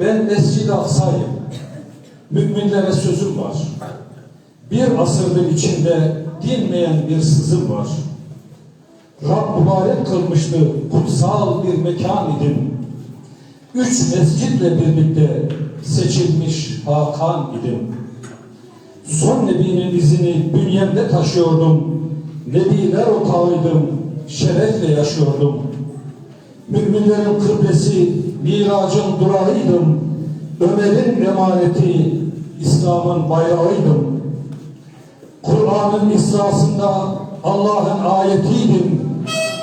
Ben Mescid-i Aksa'yım. Müminlere sözüm var. Bir asırdır içinde dinmeyen bir sızım var. Rab mübarek kılmıştı, kutsal bir mekan idim. Üç mescitle birlikte seçilmiş Hakan idim. Son Nebi'nin izini bünyemde taşıyordum. Nebiler otağıydım, şerefle yaşıyordum. Müminlerin kıblesi, miracın durağıydım. Ömer'in emaneti, İslam'ın bayrağıydım. Kur'an'ın İsrasında Allah'ın ayetiydim.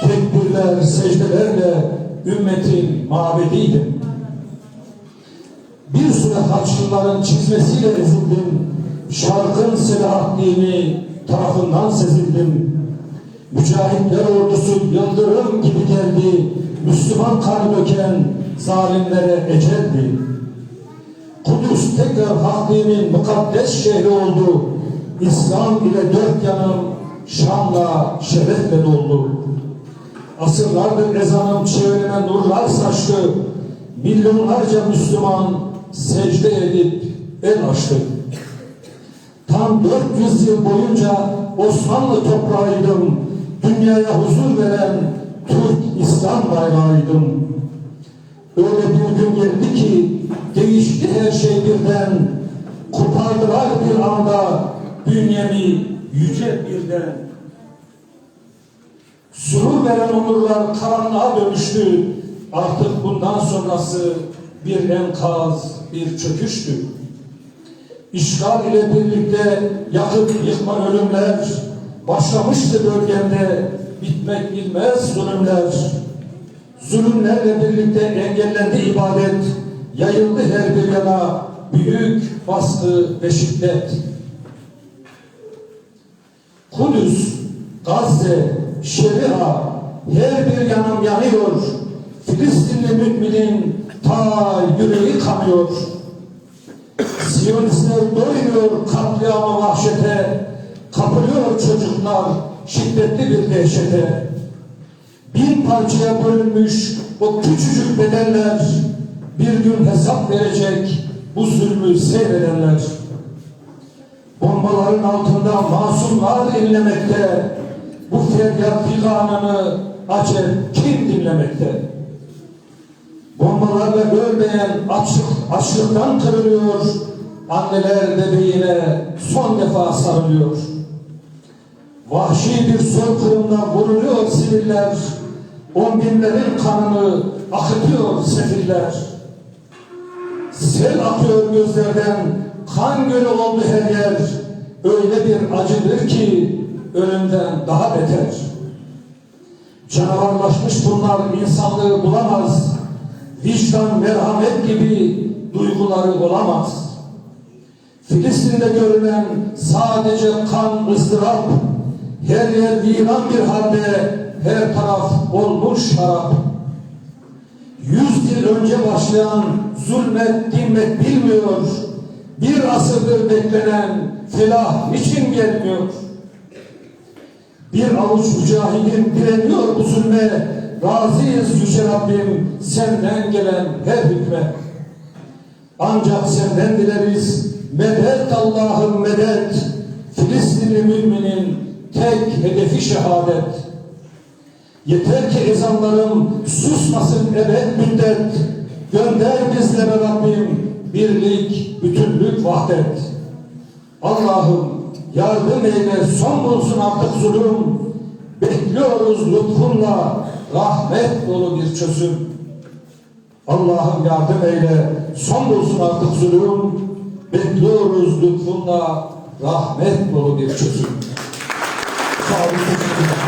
Tekbirler, secdelerle ümmetin mabediydim. Bir süre Haçlıların çizmesiyle ezildim. Şarkın Selahaddin'i tarafından sezildim. Mücahitler ordusu yıldırım gibi geldi. Müslüman kan döken zalimlere eceldi. Kudüs tekrar hak dinin mukaddes şehri oldu. İslam ile dört yanım şanla, şerefle doldu. Asırlardır ezanım çevreme nurlar saçtı. Milyonlarca Müslüman secde edip el açtı. Tam 400 yıl boyunca Osmanlı toprağıydım. Dünyaya huzur veren Türk İslam bayrağıydım. Öyle bir gün geldi ki değişti her şey birden. Kopardılar bir anda bünyemi yüce birden. Surur veren onurlar karanlığa dönüştü. Artık bundan sonrası bir enkaz, bir çöküştü. İşgal ile birlikte yakıp yıkma ölümler başlamıştı bölgemde bitmek bilmez zulümler. Zulümlerle birlikte engellendi ibadet, yayıldı her bir yana büyük baskı ve şiddet. Kudüs, Gazze, Şeria her bir yanım yanıyor. Filistinli müminin ta yüreği kanıyor. Siyonistler doyuyor katliama vahşete, kapılıyor çocuklar şiddetli bir dehşete. Bin parçaya bölünmüş o küçücük bedenler bir gün hesap verecek bu zulmü seyredenler. Bombaların altında masumlar inlemekte, bu feryat figanını acep kim dinlemekte? Bombalarla ölmeyen açlık, açlıktan kırılıyor, anneler bebeğine son defa sarılıyor. Vahşi bir soykırımla vuruluyor siviller, on binlerin kanını akıtıyor sefiller. Sel akıyor gözlerden, kan gölü oldu her yer. Öyle bir acıdır ki ölümden daha beter. Canavarlaşmış bunlar insanlığı bulamaz. Vicdan, merhamet gibi duyguları olamaz. Filistin'de görülen sadece kan, ızdırap, her yer viran bir halde, her taraf olmuş harap. Yüz yıl önce başlayan zulmet, dinmek bilmiyor. Bir asırdır beklenen felah niçin gelmiyor? Bir avuç mücahidin direniyor bu zulme. Razıyız Yüce Rabbim senden gelen her hükme. Ancak senden dileriz medet Allah'ım medet. Filistinli müminin tek hedefi şehadet. Yeter ki ezanlarım susmasın ebed müddet. Gönder bizlere Rabbim birlik, bütünlük, vahdet. Allah'ım yardım eyle son bulsun artık zulüm. Bekliyoruz lütfunla rahmet dolu bir çözüm. Allah'ım yardım eyle son bulsun artık zulüm. Bekliyoruz lütfunla rahmet dolu bir çözüm. call.